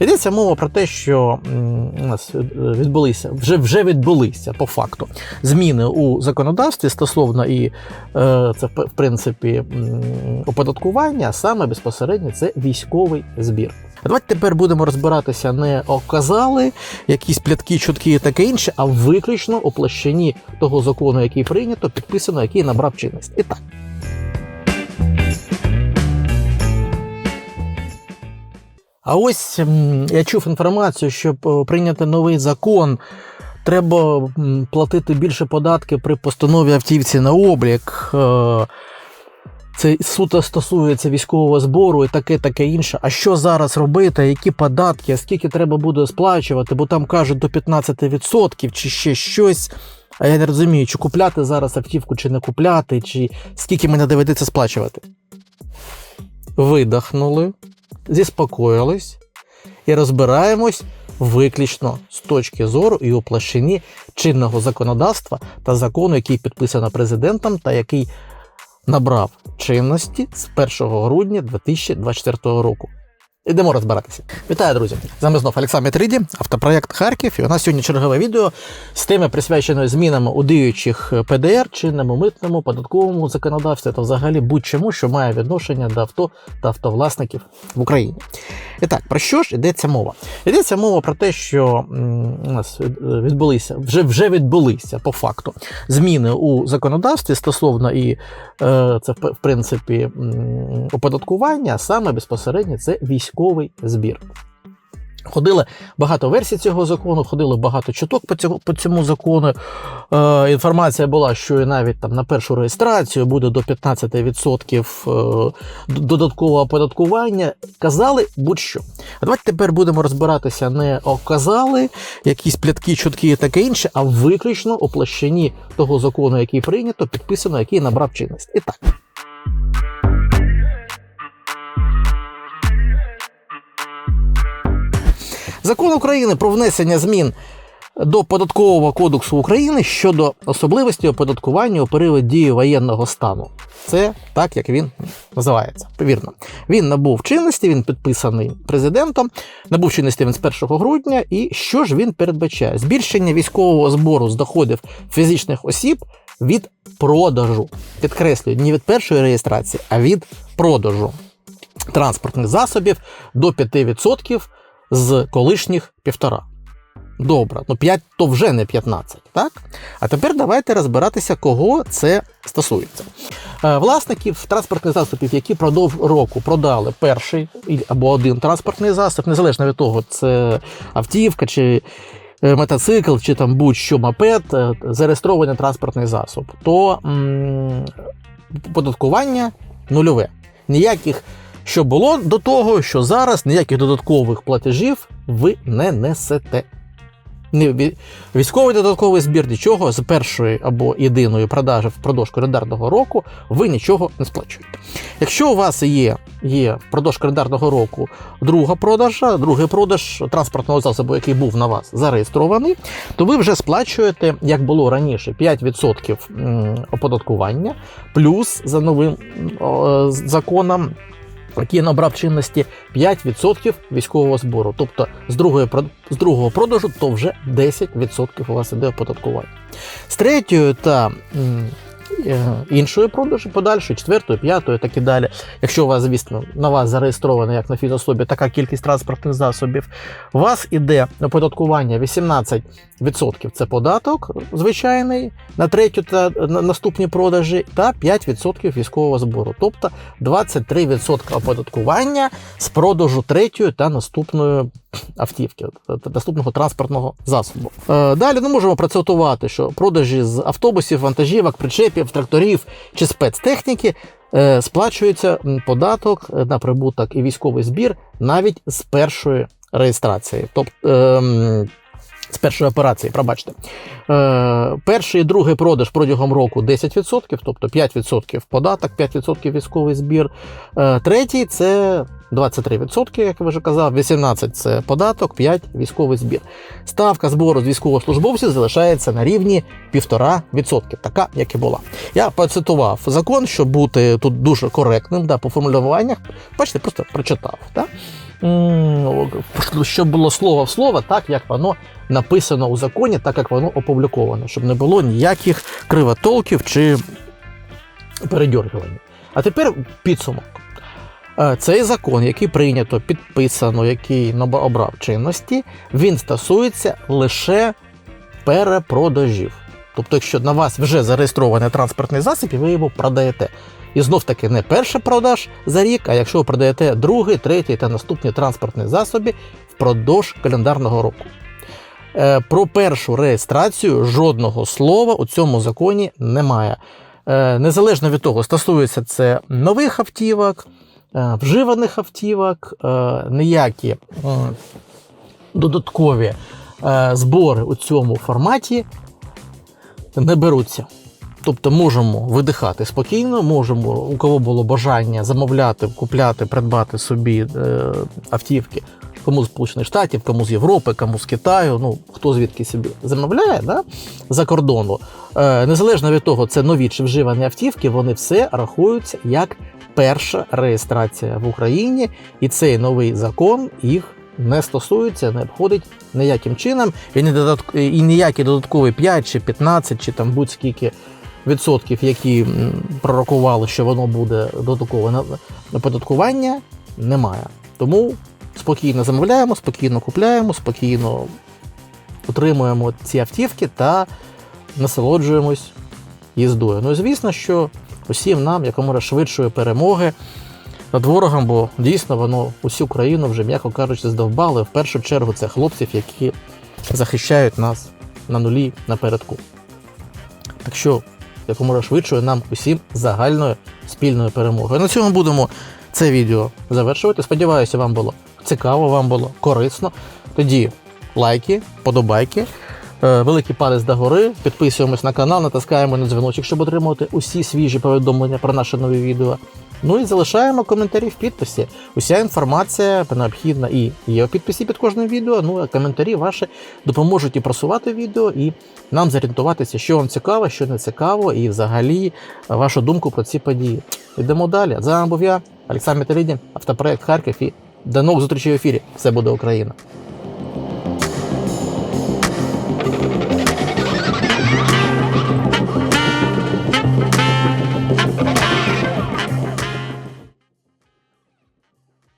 Йдеться мова про те, що у нас е, відбулися вже вже відбулися по факту зміни у законодавстві стосовно і е, це в принципі оподаткування, саме безпосередньо це військовий збір. Давайте тепер будемо розбиратися не оказали, якісь плятки, чутки і таке інше, а виключно у площині того закону, який прийнято, підписано, який набрав чинність. І так. А ось я чув інформацію, щоб е, прийняти новий закон, треба платити більше податки при постанові автівці на облік. Е, Це суто стосується військового збору і таке, таке інше. А що зараз робити? Які податки, скільки треба буде сплачувати? Бо там кажуть до 15% чи ще щось. А я не розумію, чи купляти зараз автівку, чи не купляти, чи скільки мені доведеться сплачувати. Видихнули, зіспокоїлись і розбираємось виключно з точки зору і у площині чинного законодавства та закону, який підписано президентом та який набрав чинності з 1 грудня 2024 року. Ідемо розбиратися. Вітаю, друзі! З вами знов Олександр Мітриді, автопроект Харків. І у нас сьогодні чергове відео з теми, присвяченою змінам у діючих ПДР, чинному митному, податковому законодавстві та взагалі будь-чому, що має відношення до авто та автовласників в Україні. І так, про що ж йдеться мова? Йдеться мова про те, що у нас відбулися вже вже відбулися по факту зміни у законодавстві стосовно і е, це в принципі оподаткування, саме безпосередньо це військовий збір. Ходили багато версій цього закону, ходило багато чуток по цьому, по цьому закону. Е, інформація була, що навіть там на першу реєстрацію буде до 15% е, додаткового оподаткування. Казали будь-що. А давайте тепер будемо розбиратися не оказали, якісь плятки, чутки і таке інше, а виключно у площині того закону, який прийнято, підписано, який набрав чинність. І так. Закон України про внесення змін до податкового кодексу України щодо особливості оподаткування у період дії воєнного стану. Це так, як він називається. Вірно. Він набув чинності, він підписаний президентом. Набув чинності він з 1 грудня. І що ж він передбачає? Збільшення військового збору з доходів фізичних осіб від продажу. Підкреслюю, не від першої реєстрації, а від продажу транспортних засобів до 5% з колишніх півтора. Добре, ну 5 то вже не 15, так? А тепер давайте розбиратися, кого це стосується. Е, Власників транспортних засобів, які продовж року продали перший або один транспортний засіб, незалежно від того, це автівка чи е, мотоцикл, чи там будь-що мопед, е, зареєстрований транспортний засіб, то м, податкування нульове. Ніяких що було до того, що зараз ніяких додаткових платежів ви не несете. Військовий додатковий збір, нічого з першої або єдиної продажі впродовж календарного року ви нічого не сплачуєте. Якщо у вас є, є впродовж календарного року друга продажа, другий продаж транспортного засобу, який був на вас зареєстрований, то ви вже сплачуєте, як було раніше, 5% оподаткування, плюс за новим законом який набрав чинності 5% військового збору. Тобто з, другої, з другого продажу то вже 10% у вас іде оподаткування. З третьою та іншої продажі, подальшої, четвертої, п'ятої, так і далі. Якщо у вас, звісно, на вас зареєстрована як на фізособі така кількість транспортних засобів, у вас іде оподаткування 18% це податок звичайний на третю та на- наступні продажі, та 5% військового збору. Тобто 23% оподаткування з продажу третьої та наступної автівки, та наступного транспортного засобу. Е, Далі ми можемо процитувати, що продажі з автобусів, вантажівок, причепів, тракторів чи спецтехніки е, сплачується податок на прибуток і військовий збір навіть з першої реєстрації. Тобто з першої операції, пробачте. Е, перший і другий продаж протягом року 10%, тобто 5% податок, 5% військовий збір. Е, третій це 23%, як я вже казав, 18% це податок, 5% військовий збір. Ставка збору з військовослужбовців залишається на рівні 1,5%, така, як і була. Я процитував закон, щоб бути тут дуже коректним да, по формулюваннях. Бачите, просто прочитав. Да? щоб було слово в слово, так як воно написано у законі, так як воно опубліковано, щоб не було ніяких кривотолків чи передьоргувань. А тепер підсумок. Е, Цей закон, який прийнято, підписано, який набрав чинності, він стосується лише перепродажів. Тобто, якщо на вас вже зареєстрований транспортний засіб, і ви його продаєте. І знов таки не перший продаж за рік, а якщо ви продаєте другий, третій та наступні транспортні засоби впродовж календарного року. Е, Про першу реєстрацію жодного слова у цьому законі немає. Е, Незалежно від того, стосується це нових автівок, вживаних автівок, е, ніякі е, додаткові е, збори у цьому форматі не беруться. Тобто можемо видихати спокійно, можемо, у кого було бажання замовляти, купляти, придбати собі е, автівки, кому з Сполучених Штатів, кому з Європи, кому з Китаю, ну хто звідки собі замовляє да, за кордону. Е, незалежно від того, це нові чи вживані автівки, вони все рахуються як перша реєстрація в Україні, і цей новий закон їх не стосується, не обходить ніяким чином, і, не додатк... і ніякі додаткові 5 чи 15, чи там будь-скільки відсотків, які пророкували, що воно буде додаткове оподаткування, немає. Тому спокійно замовляємо, спокійно купляємо, спокійно отримуємо ці автівки та насолоджуємось їздою. Ну і звісно, що усім нам якомога швидшої перемоги над ворогом, бо дійсно воно усю країну вже, м'яко кажучи, здовбали. В першу чергу це хлопців, які захищають нас на нулі напередку. Так що, якомога швидшою нам усім загальною спільною перемогою. На цьому будемо це відео завершувати. Сподіваюся, вам було цікаво, вам було корисно. Тоді лайки, подобайки. е, Великий палець догори, підписуємось на канал, натискаємо на дзвіночок, щоб отримувати усі свіжі повідомлення про наші нові відео. Ну і залишаємо коментарі в підписі. Уся інформація необхідна і є у підписі під кожним відео. Ну а коментарі ваші допоможуть і просувати відео, і нам зорієнтуватися, що вам цікаво, що не цікаво, і взагалі вашу думку про ці події. Йдемо далі. З вами був я, Олександр Металідін, автопроект Харків і до нових зустрічей в ефірі. Все буде Україна.